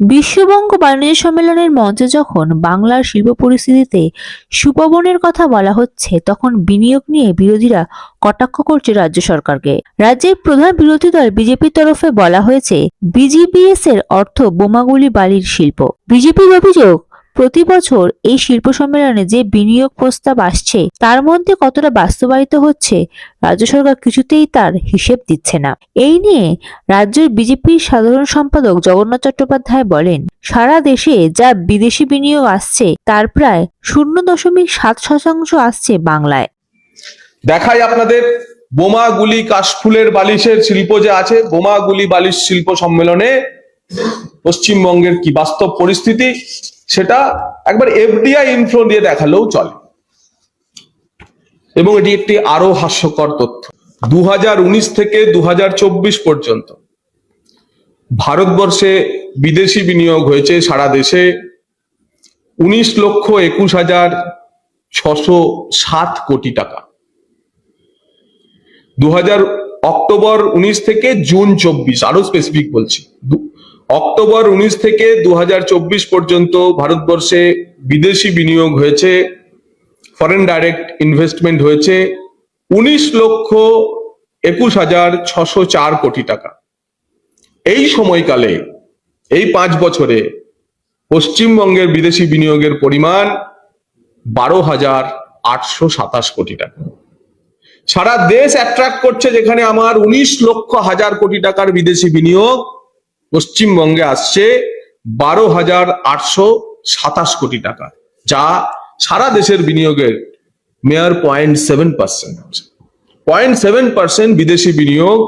বিশ্ববঙ্গ বাণিজ্য সম্মেলনের মঞ্চে যখন বাংলার শিল্প পরিস্থিতিতে সুপবনের কথা বলা হচ্ছে, তখন বিনিয়োগ নিয়ে বিরোধীরা কটাক্ষ করছে রাজ্য সরকারকে। রাজ্যের প্রধান বিরোধী দল বিজেপির তরফে বলা হয়েছে বিজিবিএস এর অর্থ বোমাগুলি বালির শিল্প। বিজেপির অভিযোগ প্রতি বছর এই শিল্প সম্মেলনে যে বিনিয়োগ প্রস্তাব আসছে, তার মধ্যে কতটা বাস্তবায়িত হচ্ছে, রাজ্য সরকার কিছুতেই তার হিসেব দিচ্ছে না। এই নিয়ে রাজ্যের বিজেপির সাধারণ সম্পাদক জগন্নাথ চট্টোপাধ্যায় বলেন, সারা দেশে যা বিদেশি বিনিয়োগ আসছে, তার প্রায় শূন্য দশমিক সাত শতাংশ আসছে বাংলায়। দেখাই আপনাদের বোমা গুলি কাশফুলের বালিশের শিল্প যে আছে, বোমা গুলি বালিশ শিল্প সম্মেলনে পশ্চিমবঙ্গের কি বাস্তব পরিস্থিতি সেটা একবার এফডিআই ইনফ্লো দিয়ে দেখালেও চলে। এবং এটি একটি আরও হাস্যকর তথ্য। দু থেকে দু পর্যন্ত ভারতবর্ষে বিদেশি বিনিয়োগ হয়েছে সারা দেশে উনিশ লক্ষ একুশ হাজার ছশো সাত কোটি টাকা। দু অক্টোবর উনিশ থেকে জুন চব্বিশ, আরও স্পেসিফিক বলছি। অক্টোবর উনিশ থেকে দু হাজার চব্বিশ পর্যন্ত ভারতবর্ষে বিদেশি বিনিয়োগ হয়েছে ফরেন ডাইরেক্ট ইনভেস্টমেন্ট হয়েছে উনিশ লক্ষ একুশ হাজার ছশো চার কোটি টাকা। এই সময়কালে, এই পাঁচ বছরে পশ্চিমবঙ্গের বিদেশি বিনিয়োগের পরিমাণ বারো হাজার আটশো সাতাশ কোটি টাকা। সারা দেশ অ্যাট্রাক্ট করছে যেখানে আমার উনিশ লক্ষ হাজার কোটি টাকার বিদেশি বিনিয়োগ। পশ্চিমবঙ্গে আসছে বারো হাজার আটশো সাতাশ কোটি টাকা, যা সারা দেশের বিনিয়োগের মেয়ার point seven percent point seven percent বিদেশি বিনিয়োগ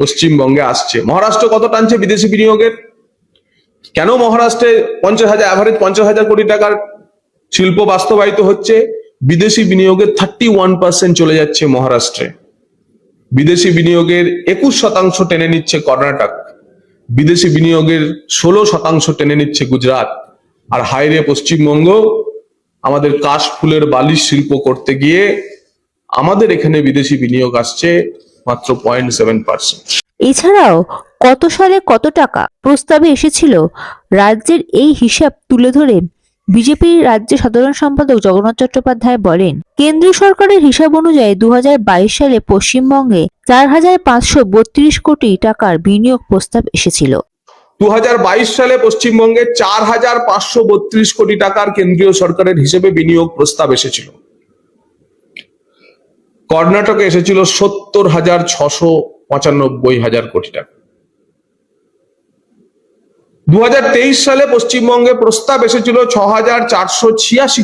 পশ্চিমবঙ্গে আসছে। মহারাষ্ট্র কত টানছে বিদেশি বিনিয়োগের? কেন মহারাষ্ট্রে পঞ্চাশ হাজার অ্যাভারেজ পঞ্চাশ হাজার কোটি টাকার শিল্প বাস্তবায়িত হচ্ছে? বিদেশি বিনিয়োগের থার্টি ওয়ান পার্সেন্ট চলে যাচ্ছে মহারাষ্ট্রে। বিদেশি বিনিয়োগের একুশ শতাংশ টেনে নিচ্ছে কর্ণাটক। বিদেশি বিনিয়োগের ষোলো শতাংশ টেনে নিচ্ছে গুজরাট। আর হাইরে পশ্চিমবঙ্গ আমাদের কাশ ফুলের বালিশ শিল্প করতে গিয়ে আমাদের এখানে বিদেশি বিনিয়োগ আসছে মাত্র পয়েন্ট সেভেন পার্সেন্ট। এছাড়াও কত সালে কত টাকা প্রস্তাবে এসেছিল রাজ্যের এই হিসাব তুলে ধরে বিজেপির রাজ্য সাধারণ সম্পাদক জগন্নাথ চট্টোপাধ্যায় বলেন, কেন্দ্রীয় সরকারের হিসাব অনুযায়ী দু হাজার বাইশ সালে পশ্চিমবঙ্গে চার হাজার পাঁচশো বত্রিশ কোটি টাকার বিনিয়োগ প্রস্তাব এসেছিল। দু সালে পশ্চিমবঙ্গে চার হাজার পাঁচশো বত্রিশ কোটি টাকার কেন্দ্রীয় সরকারের হিসেবে বিনিয়োগ প্রস্তাব এসেছিল। কর্ণাটকে এসেছিল সত্তর হাজার ছশো পঁচানব্বই হাজার কোটি টাকা। দু হাজার তেইশ সালে পশ্চিমবঙ্গে প্রস্তাব এসেছিল ছ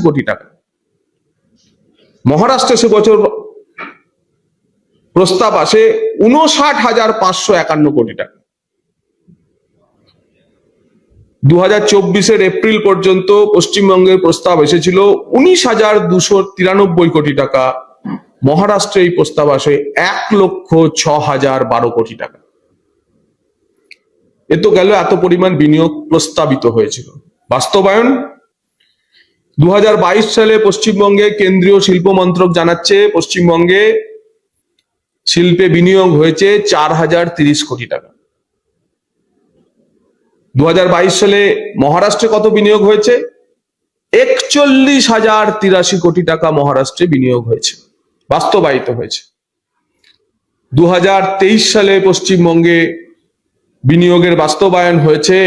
কোটি টাকা। মহারাষ্ট্রে সে বছর প্রস্তাব আসে উনষাট হাজার পাঁচশো একান্ন কোটি টাকা। দু হাজার চব্বিশের এপ্রিল পর্যন্ত পশ্চিমবঙ্গের প্রস্তাব এসেছিল উনিশ হাজার দুশো তিরানব্বই কোটি টাকা। মহারাষ্ট্রে এই প্রস্তাব আসে এক লক্ষ ছ হাজার বারো কোটি টাকা। এ তো গেল, এত পরিমাণ বিনিয়োগ প্রস্তাবিত হয়েছিল। বাস্তবায়ন? দু হাজার বাইশ সালে পশ্চিমবঙ্গে কেন্দ্রীয় শিল্প মন্ত্রক জানাচ্ছে, পশ্চিমবঙ্গে শিল্পে বিনিয়োগ হয়েছে চার হাজার তিরিশ কোটি টাকা। দু হাজার বাইশ সালে মহারাষ্ট্রে কত বিনিয়োগ হয়েছে? একচল্লিশ হাজার তিরাশি কোটি টাকা মহারাষ্ট্রে বিনিয়োগ হয়েছে, বাস্তবায়িত হয়েছে। দু হাজার তেইশ সালে পশ্চিমবঙ্গে বিনিয়োগের বাস্তবায়ন হয়েছে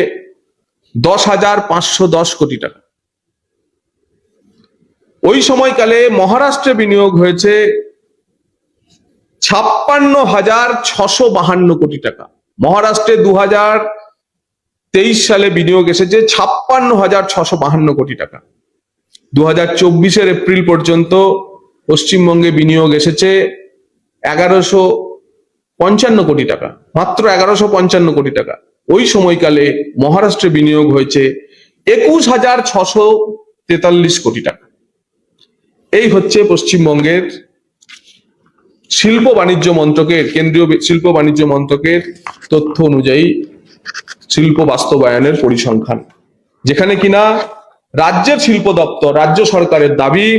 দশ হাজার পাঁচশো দশ কোটি টাকা। ওই সময়কালে মহারাষ্ট্রে বিনিয়োগ হয়েছে ছাপ্পান্ন হাজার ছশো বাহান্ন কোটি টাকা। মহারাষ্ট্রে দু হাজার তেইশ সালে বিনিয়োগ এসেছে ছাপ্পান্ন হাজার ছশো বাহান্ন কোটি টাকা। দু হাজার চব্বিশের এপ্রিল পর্যন্ত পশ্চিমবঙ্গে বিনিয়োগ এসেছে এগারোশো পঞ্চান্ন কোটি টাকা, মাত্র এগারোশো পঞ্চান্ন কোটি টাকা। ওই সময়কালে মহারাষ্ট্রে বিনিয়োগ হয়েছে একুশ হাজার ছশো তেতাল্লিশ কোটি টাকা। এই হচ্ছে পশ্চিমবঙ্গের শিল্প বাণিজ্য মন্ত্রকের, কেন্দ্রীয় শিল্প বাণিজ্য মন্ত্রকের তথ্য অনুযায়ী শিল্প বাস্তবায়নের পরিসংখ্যান। যেখানে কিনা রাজ্যের শিল্প দপ্তর, রাজ্য সরকারের দাবি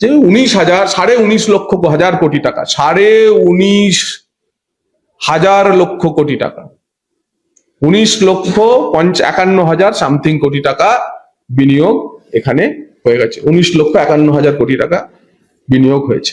যে উনিশ হাজার, সাড়ে উনিশ লক্ষ হাজার কোটি টাকা, সাড়ে উনিশ হাজার লক্ষ কোটি টাকা, উনিশ লক্ষ পঞ্চ একান্ন হাজার সামথিং কোটি টাকা বিনিয়োগ এখানে হয়ে গেছে। উনিশ লক্ষ একান্ন হাজার কোটি টাকা বিনিয়োগ হয়েছে।